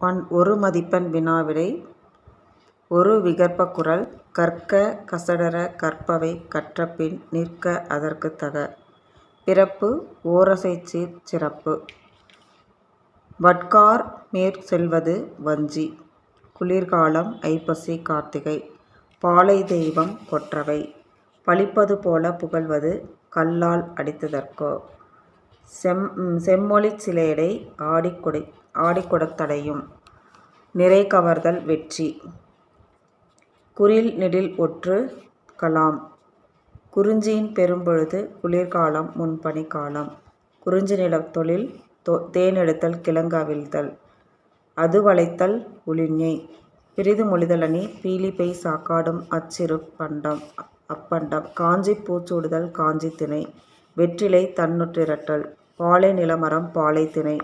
One ஒரு மதிப்பெண் வினாவிடை ஒரு விகற்ப குரல் கற்க கசடற கற்பவை கற்றபின் நிற்க அதற்குத் தக. பிறப்பு ஓரசைச்சீர்ச் சிறப்பு. வட்கார் மேற் செல்வது வஞ்சி. குளிர்காலம் ஐப்பசி கார்த்திகை. பாலை தெய்வம் கொற்றவை. பழிப்பது போலப் புகழ்வது கல்லால் அடித்ததற்கோ. செம் செம்மொழிச் சிலையடை ஆடிக் ஆடிக்கொடத்தடையும் நிறை கவர்தல் வெற்றி. குறில் நெடில் ஒற்று கலாம். குறிஞ்சியின் பெரும்பொழுது குளிர்காலம் முன்பனி காலம். குறிஞ்சி நிலத் தொழில் தேனெடுத்தல் கிழங்கு அவிழ்த்தல். அது வளைத்தல் உழிஞை. பிறிது மொழிதலணி பீலிப்பை சாக்காடும் அச்சிறு அப்பண்டம். காஞ்சி பூச்சூடுதல் காஞ்சி திணை. வெற்றிலை தன்னுற்றிரட்டல் பாலை நிலமரம் பாலை திணை.